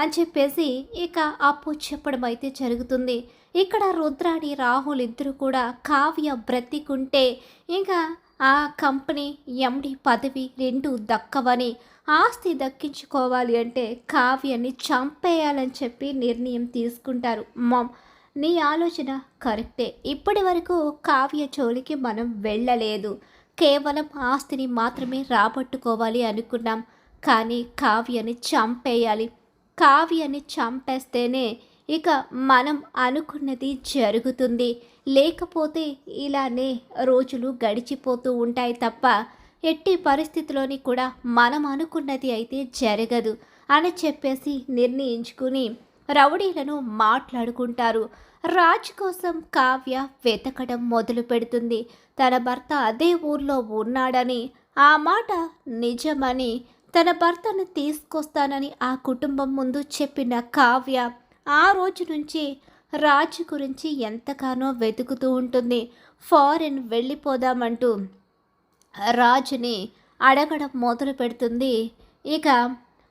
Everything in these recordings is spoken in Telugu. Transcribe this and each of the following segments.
అని చెప్పేసి ఇక అప్పు చెప్పడం అయితే జరుగుతుంది. ఇక్కడ రుద్రాణి రాహుల్ ఇద్దరు కూడా కావ్య బ్రతికుంటే ఇంకా ఆ కంపెనీ ఎండి పదవి రెండు దక్కవని ఆస్తి దక్కించుకోవాలి అంటే కావ్యని చంపేయాలని చెప్పి నిర్ణయం తీసుకుంటారు. మమ్ నీ ఆలోచన కరెక్టే. ఇప్పటి వరకు కావ్య జోలికి మనం వెళ్ళలేదు. కేవలం ఆస్తిని మాత్రమే రాబట్టుకోవాలి అనుకున్నాం. కానీ కావ్యని చంపేయాలి. కావ్యని చంపేస్తేనే ఇక మనం అనుకున్నది జరుగుతుంది. లేకపోతే ఇలానే రోజులు గడిచిపోతూ ఉంటాయి తప్ప ఎట్టి పరిస్థితిలోని కూడా మనం అనుకున్నది అయితే జరగదు అని చెప్పేసి నిర్ణయించుకుని రౌడీలను మాట్లాడుకుంటారు. రాజ్ కోసం కావ్య వెతకడం మొదలు పెడుతుంది. తన భర్త అదే ఊర్లో ఉన్నాడని ఆ మాట నిజమని తన భర్తను తీసుకొస్తానని ఆ కుటుంబం ముందు చెప్పిన కావ్య ఆ రోజు నుంచి రాజు గురించి ఎంతగానో వెతుకుతూ ఉంటుంది. ఫారెన్ వెళ్ళిపోదామంటూ రాజుని అడగడం మొదలు పెడుతుంది. ఇక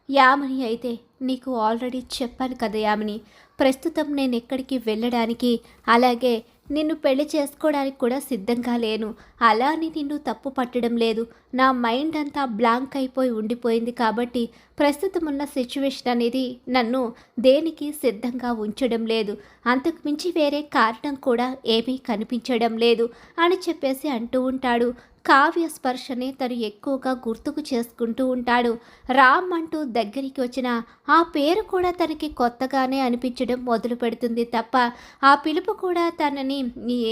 యామిని అయితే నీకు ఆల్రెడీ చెప్పాను కదా యామిని. ప్రస్తుతం నేను ఎక్కడికి వెళ్ళడానికి అలాగే నిన్ను పెళ్ళి చేసుకోవడానికి కూడా సిద్ధంగా లేను. అలా అని నిన్ను తప్పు పట్టడం లేదు. నా మైండ్ అంతా బ్లాంక్ అయిపోయి ఉండిపోయింది కాబట్టి ప్రస్తుతం ఉన్న సిచ్యువేషన్ అనేది నన్ను దేనికి సిద్ధంగా ఉంచడం లేదు. అంతకు మించి వేరే కారణం కూడా ఏమీ కనిపించడం లేదు అని చెప్పేసి అంటూ ఉంటాడు. కావ్య స్పర్శనే తను ఎక్కువగా గుర్తుకు చేసుకుంటూ ఉంటాడు. రామ్ అంటూ దగ్గరికి వచ్చిన ఆ పేరు కూడా తనకి కొత్తగానే అనిపించడం మొదలు పెడుతుంది తప్ప ఆ పిలుపు కూడా తనని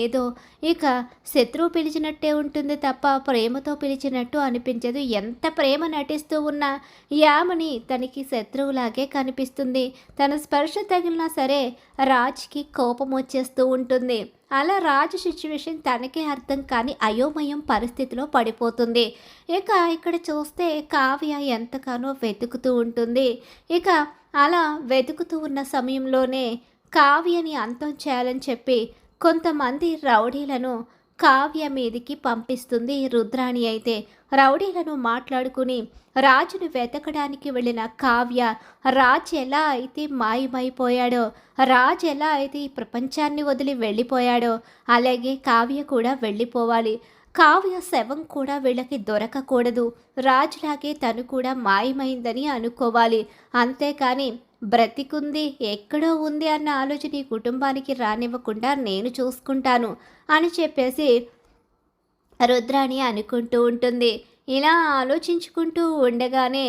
ఏదో ఇక శత్రువు పిలిచినట్టే ఉంటుంది తప్ప ప్రేమతో పిలిచినట్టు అనిపించదు. ఎంత ప్రేమ నటిస్తూ ఉన్నా యామని తనకి శత్రువులాగే కనిపిస్తుంది. తన స్పర్శ తగిలినా సరే రాజ్కి కోపం వచ్చేస్తూ ఉంటుంది. అలా రాజు సిచ్యువేషన్ తనకే అర్థం కాని అయోమయం పరిస్థితిలో పడిపోతుంది. ఇక ఇక్కడ చూస్తే కావ్య ఎంతగానో వెతుకుతూ ఉంటుంది. ఇక అలా వెతుకుతూ ఉన్న సమయంలోనే కావ్యని అంతం చేయాలని చెప్పి కొంతమంది రౌడీలను కావ్య మీదికి పంపిస్తుంది రుద్రాణి అయితే. రౌడీలను మాట్లాడుకుని రాజును వెతకడానికి వెళ్ళిన కావ్య రాజ్ ఎలా అయితే మాయమైపోయాడో రాజ్ ఎలా అయితే ఈ ప్రపంచాన్ని వదిలి వెళ్ళిపోయాడో అలాగే కావ్య కూడా వెళ్ళిపోవాలి. కావ్య శవం కూడా వీళ్ళకి దొరకకూడదు. రాజులాగే తను కూడా మాయమైందని అనుకోవాలి. అంతేకాని బ్రతికుంది ఎక్కడో ఉంది అన్న ఆలోచన ఈ కుటుంబానికి రానివ్వకుండా నేను చూసుకుంటాను అని చెప్పేసి రుద్రాణి అనుకుంటూ ఉంటుంది. ఇలా ఆలోచించుకుంటూ ఉండగానే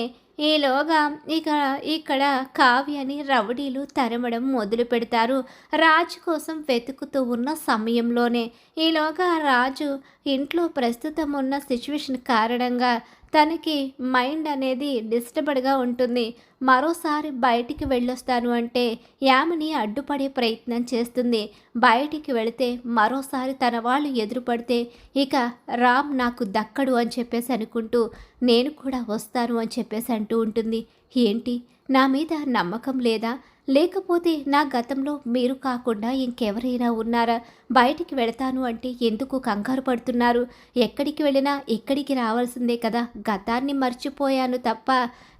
ఈలోగా ఇక ఇక్కడ కావ్యని రౌడీలు తరమడం మొదలు పెడతారు. రాజు కోసం వెతుకుతూ ఉన్న సమయంలోనే ఈలోగా రాజు ఇంట్లో ప్రస్తుతం ఉన్న సిచ్యువేషన్ కారణంగా తనకి మైండ్ అనేది డిస్టర్బ్డ్గా ఉంటుంది. మరోసారి బయటికి వెళ్ళొస్తాను అంటే యామిని అడ్డుపడే ప్రయత్నం చేస్తుంది. బయటికి వెళితే మరోసారి తన వాళ్ళు ఎదురుపడితే ఇక రామ్ నాకు దక్కడు అని చెప్పేసి అనుకుంటూ నేను కూడా వస్తాను అని చెప్పేసి అంటూ ఉంటుంది. ఏంటి? నా మీద నమ్మకం లేదా? లేకపోతే నా గతంలో మీరు కాకుండా ఇంకెవరైనా ఉన్నారా? బయటికి వెళతాను అంటే ఎందుకు కంగారు పడుతున్నారు? ఎక్కడికి వెళ్ళినా ఇక్కడికి రావాల్సిందే కదా. గతాన్ని మర్చిపోయాను తప్ప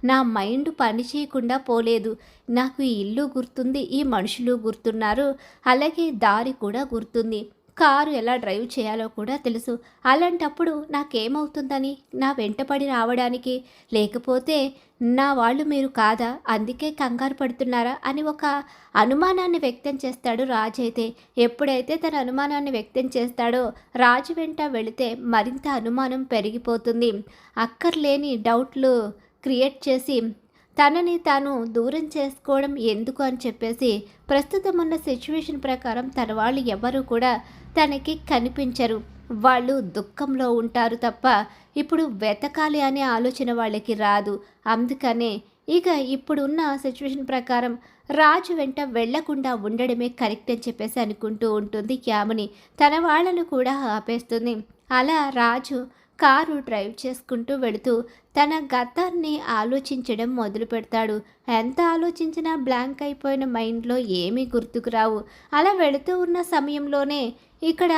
నా మైండ్ పని చేయకుండా పోలేదు. నాకు ఈ ఇల్లు గుర్తుంది ఈ మనుషులు గుర్తున్నారు. అలాగే దారి కూడా గుర్తుంది. కారు ఎలా డ్రైవ్ చేయాలో కూడా తెలుసు. అలాంటప్పుడు నాకేమవుతుందని? నా వెంటపడి రావడానికి? లేకపోతే నా వాళ్ళు మీరు కాదా? అందుకే కంగారు పడుతున్నారా? అని ఒక అనుమానాన్ని వ్యక్తం చేస్తాడు రాజు అయితే. ఎప్పుడైతే తన అనుమానాన్ని వ్యక్తం చేస్తాడో రాజు వెంట వెళితే మరింత అనుమానం పెరిగిపోతుంది. అక్కర్లేని డౌట్లు క్రియేట్ చేసి తనని తాను దూరం చేసుకోవడం ఎందుకు అని చెప్పేసి ప్రస్తుతం ఉన్న సిచ్యువేషన్ ప్రకారం తన వాళ్ళు ఎవరు కూడా తనకి కనిపించరు. వాళ్ళు దుఃఖంలో ఉంటారు తప్ప ఇప్పుడు వెతకాలి అనే ఆలోచన వాళ్ళకి రాదు. అందుకనే ఇక ఇప్పుడున్న సిచ్యువేషన్ ప్రకారం రాజు వెంట వెళ్ళకుండా ఉండడమే కరెక్ట్ అని చెప్పేసి అనుకుంటూ ఉంటుంది యామిని తన వాళ్ళను కూడా ఆపేస్తుంది. అలా రాజు కారు డ్రైవ్ చేసుకుంటూ వెళుతూ తన గతాన్ని ఆలోచించడం మొదలు పెడతాడు ఎంత ఆలోచించినా బ్లాంక్ అయిపోయిన మైండ్లో ఏమీ గుర్తుకు రావు. అలా వెళుతూ ఉన్న సమయంలోనే ఇక్కడ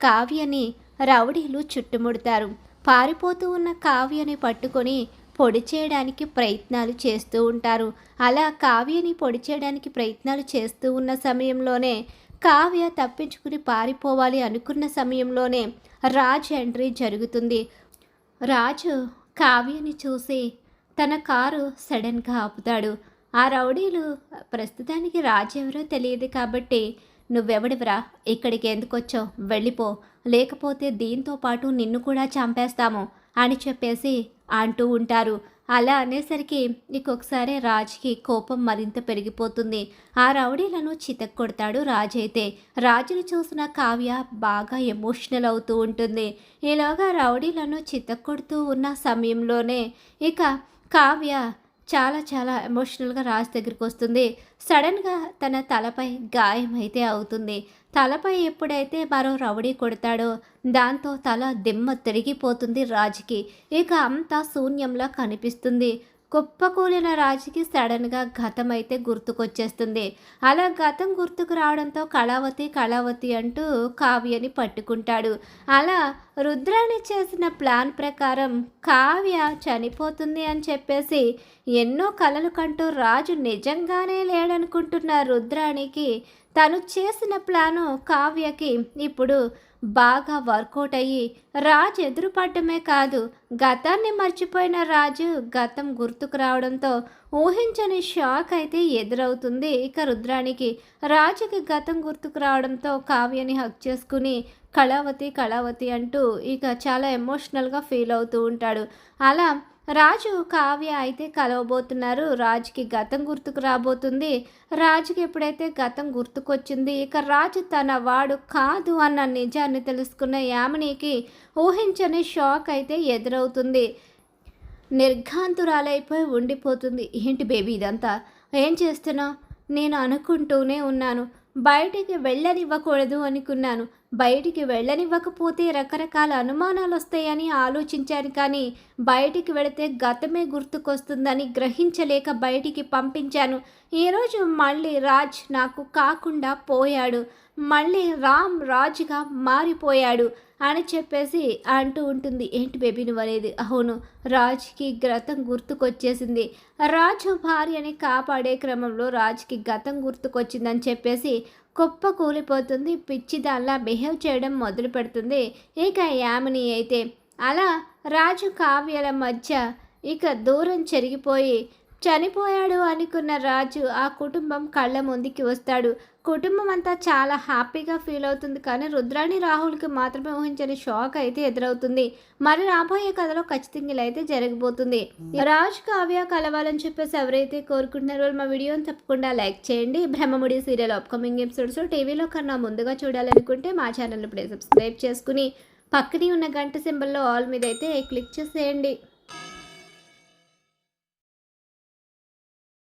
కావ్యని రౌడీలు చుట్టుముడతారు. పారిపోతూ ఉన్న కావ్యని పట్టుకొని పొడి చేయడానికి ప్రయత్నాలు చేస్తూ ఉంటారు. అలా కావ్యని పొడి చేయడానికి ప్రయత్నాలు చేస్తూ ఉన్న సమయంలోనే కావ్య తప్పించుకుని పారిపోవాలి అనుకున్న సమయంలోనే రాజ్ ఎంట్రీ జరుగుతుంది. రాజు కావ్యని చూసి తన కారు సడన్గా ఆపుతాడు. ఆ రౌడీలు ప్రస్తుతానికి రాజు ఎవరో తెలియదు కాబట్టి నువ్వెవడివరా? ఇక్కడికి ఎందుకు వచ్చావు వెళ్ళిపో. లేకపోతే దీంతో పాటు నిన్ను కూడా చంపేస్తాము అని చెప్పేసి అంటూ ఉంటారు. అలా అనేసరికి ఇంకొకసారి రాజ్కి కోపం మరింత పెరిగిపోతుంది. ఆ రౌడీలను చితక్ కొడతాడు రాజ్ అయితే రాజును చూసిన కావ్య బాగా ఎమోషనల్ అవుతూ ఉంటుంది. ఈలోగా రౌడీలను చితక్ కొడుతూ ఉన్న సమయంలోనే ఇక కావ్య చాలా చాలా ఎమోషనల్గా రాజ్ దగ్గరికి వస్తుంది. సడన్గా తన తలపై గాయం అయితే అవుతుంది. తలపై ఎప్పుడైతే మరో రౌడీ కొడతాడో దాంతో తల దిమ్మ తిరిగిపోతుంది రాజుకి. ఇక అంతా శూన్యంలా కనిపిస్తుంది. కుప్పకూలిన రాజుకి సడన్గా గతం అయితే గుర్తుకొచ్చేస్తుంది. అలా గతం గుర్తుకు రావడంతో కళావతి కళావతి అంటూ కావ్యని పట్టుకుంటాడు. అలా రుద్రాణి చేసిన ప్లాన్ ప్రకారం కావ్య చనిపోతుంది అని చెప్పేసి ఎన్నో కలలు కంటూ రాజు నిజంగానే లేడనుకుంటున్న రుద్రాణికి తను చేసిన ప్లాను కావ్యకి ఇప్పుడు బాగా వర్కౌట్ అయ్యి రాజు ఎదురుపడ్డమే కాదు గతాన్ని మర్చిపోయిన రాజు గతం గుర్తుకు రావడంతో ఊహించని షాక్ అయితే ఎదురవుతుంది ఇక రుద్రానికి. రాజుకి గతం గుర్తుకు రావడంతో కావ్యని హక్ చేసుకుని కళావతి కళావతి అంటూ ఇక చాలా ఎమోషనల్గా ఫీల్ అవుతూ ఉంటాడు. అలా రాజు కావ్య అయితే కలవబోతున్నారు. రాజుకి గతం గుర్తుకు రాబోతుంది. రాజుకి ఎప్పుడైతే గతం గుర్తుకొచ్చింది ఇక రాజు తన వాడు కాదు అన్న నిజాన్ని తెలుసుకున్న యామినికి ఊహించని షాక్ అయితే ఎదురవుతుంది. నిర్ఘాంతురాలైపోయి ఉండిపోతుంది. ఏంటి బేబీ ఇదంతా? ఏం చేస్తున్నావు? నేను అనుకుంటూనే ఉన్నాను. బయటికి వెళ్ళనివ్వకూడదు అనుకున్నాను. బయటికి వెళ్ళనివ్వకపోతే రకరకాల అనుమానాలు వస్తాయని ఆలోచించాను కానీ బయటికి వెళితే గతమే గుర్తుకొస్తుందని గ్రహించలేక బయటికి పంపించాను. ఈరోజు మళ్ళీ రాజ్ నాకు కాకుండా పోయాడు. మళ్ళీ రామ్ రాజుగా మారిపోయాడు. అని చెప్పేసి అంటూ ఉంటుంది. ఏంటి బేబీ నువ్వు అనేది? అవును రాజ్కి గతం గుర్తుకొచ్చేసింది. రాజు భార్యని కాపాడే క్రమంలో రాజ్కి గతం గుర్తుకొచ్చిందని చెప్పేసి కుప్ప కూలిపోతుంది. పిచ్చి దానిలా బిహేవ్ చేయడం మొదలు పెడుతుంది. ఇక యామిని అయితే అలా రాజు కావ్యాల మధ్య ఇక దూరం చెరిగిపోయి చనిపోయాడు అనుకున్న రాజు ఆ కుటుంబం కళ్ళ ముందుకి వస్తాడు. కుటుంబం అంతా చాలా హ్యాపీగా ఫీల్ అవుతుంది. కానీ రుద్రాణి రాహుల్కి మాత్రమే ఊహించని షాక్ అయితే ఎదురవుతుంది. మరి రాబోయే కథలో ఖచ్చితంగా అయితే జరగబోతుంది. రాజ్ కావ్య కలవాలని చెప్పేసి ఎవరైతే కోరుకుంటున్నారో మా వీడియోని తప్పకుండా లైక్ చేయండి. బ్రహ్మముడి సీరియల్ అప్కమింగ్ ఎపిసోడ్స్ టీవీలో కన్నా ముందుగా చూడాలనుకుంటే మా ఛానల్ ఇప్పుడే సబ్స్క్రైబ్ చేసుకుని పక్కనే ఉన్న గంట సింబల్లో ఆల్ మీద అయితే క్లిక్ చేసేయండి.